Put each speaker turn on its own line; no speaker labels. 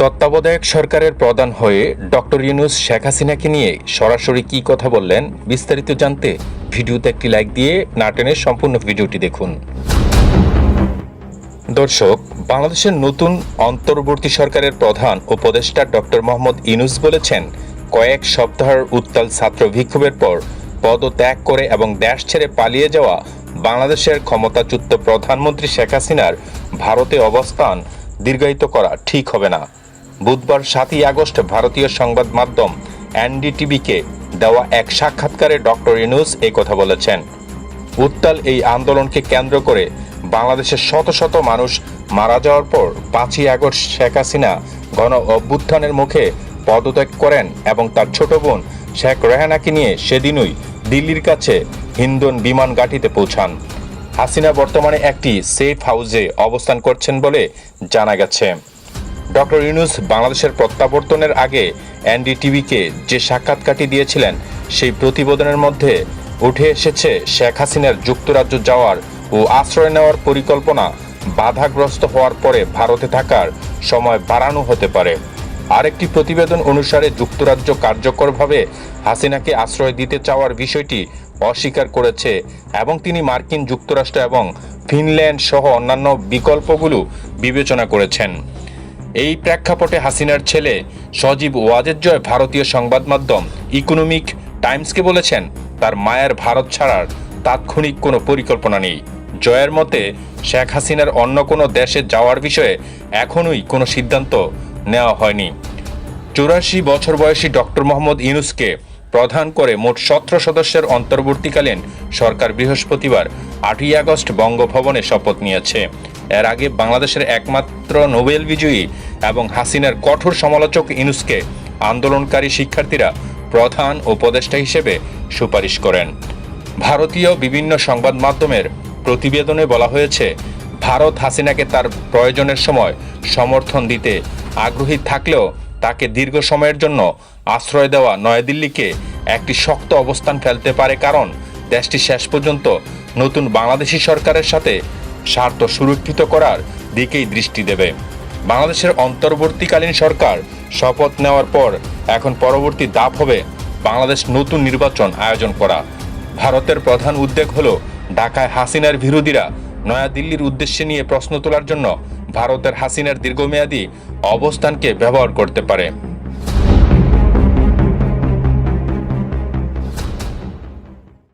তত্ত্বাবধায়ক সরকারের প্রধান হয়ে ডক্টর ইউনুস শেখ হাসিনাকে নিয়ে সরাসরি কি কথা বললেন বিস্তারিত জানতে ভিডিওতে একটি লাইক দিয়ে না টেনে সম্পূর্ণ ভিডিওটি দেখুন। দর্শক, বাংলাদেশের নতুন অন্তর্বর্তী সরকারের প্রধান উপদেষ্টা ডক্টর মোহাম্মদ ইনুস বলেছেন, কয়েক সপ্তাহের উত্তাল ছাত্র বিক্ষোভের পর পদত্যাগ করে এবং দেশ ছেড়ে পালিয়ে যাওয়া বাংলাদেশের ক্ষমতাচ্যুত প্রধানমন্ত্রী শেখ হাসিনার ভারতে অবস্থান দীর্ঘায়িত করা ঠিক হবে না। বুধবার সাতই আগস্ট ভারতীয় সংবাদ মাধ্যম এনডিটিভিকে দেওয়া এক সাক্ষাৎকারে ডক্টর ইনুস এই কথা বলেছেন। উত্তাল এই আন্দোলনকে কেন্দ্র করে বাংলাদেশের শত শত মানুষ মারা যাওয়ার পর পাঁচই আগস্ট শেখ হাসিনা গণ অভ্যুত্থানের মুখে পদত্যাগ করেন এবং তার ছোট বোন শেখ রেহানাকে নিয়ে সেদিনই দিল্লির কাছে হিন্দন বিমান ঘাঁটিতে পৌঁছান। হাসিনা বর্তমানে একটি সেফ হাউসে অবস্থান করছেন বলে জানা গেছে। ডক্টর ইউনুস বাংলাদেশের প্রত্যাবর্তনের আগে এনডিটিভিকে যে সাক্ষাৎকারটি দিয়েছিলেন, সেই প্রতিবেদনের মধ্যে উঠে এসেছে শেখ হাসিনার যুক্তরাজ্য যাওয়ার ও আশ্রয় নেওয়ার পরিকল্পনা বাধাগ্রস্ত হওয়ার পরে ভারতে থাকার সময় বাড়ানো হতে পারে। আরেকটি প্রতিবেদন অনুসারে যুক্তরাজ্য কার্যকরভাবে হাসিনাকে আশ্রয় দিতে চাওয়ার বিষয়টি অস্বীকার করেছে এবং তিনি মার্কিন যুক্তরাষ্ট্র এবং ফিনল্যান্ড সহ অন্যান্য বিকল্পগুলো বিবেচনা করেছেন। এই প্রেক্ষাপটে হাসিনার ছেলে সজীব ওয়াজেদ জয় ভারতীয় সংবাদ মাধ্যম ইকোনমিক টাইমসকে বলেছেন, তার মায়ের ভারত ছাড়ার তাৎক্ষণিক কোনো পরিকল্পনা নেই। জয়ের মতে, শেখ হাসিনার অন্য কোনো দেশে যাওয়ার বিষয়ে এখনই কোনো সিদ্ধান্ত নেওয়া হয়নি। চুরাশি বছর বয়সী ডক্টর মোহাম্মদ ইউনুসকে প্রধান করে মোট সতেরো সদস্যের অন্তর্বর্তীকালীন সরকার বৃহস্পতিবার আটই আগস্ট বঙ্গভবনে শপথ নিয়েছে। এর আগে বাংলাদেশের একমাত্র নোবেল বিজয়ী এবং হাসিনার কঠোর সমালোচক ইনুসকে আন্দোলনকারী শিক্ষার্থীরা প্রধান উপদেষ্টা হিসেবে সুপারিশ করেন। ভারতীয় বিভিন্ন সংবাদ মাধ্যমের প্রতিবেদনে বলা হয়েছে, ভারত হাসিনাকে তার প্রয়োজনের সময় সমর্থন দিতে আগ্রহী থাকলেও তাকে দীর্ঘ সময়ের জন্য আশ্রয় দেওয়া নয়াদিল্লিকে একটি শক্ত অবস্থান ফেলতে পারে কারণ দেশটি শেষ পর্যন্ত নতুন বাংলাদেশি সরকারের সাথে স্বার্থ সুরক্ষিত করার দিকেই দৃষ্টি দেবে। বাংলাদেশের অন্তর্বর্তীকালীন সরকার শপথ নেওয়ার পর এখন পরবর্তী দাপ হবে বাংলাদেশ নতুন নির্বাচন আয়োজন করা। ভারতের প্রধান উদ্বেগ হল ঢাকায় হাসিনার বিরোধীরা নয়াদিল্লির উদ্দেশ্যে নিয়ে প্রশ্ন তোলার জন্য ভারতের হাসিনার দীর্ঘমেয়াদী অবস্থানকে ব্যবহার করতে পারে।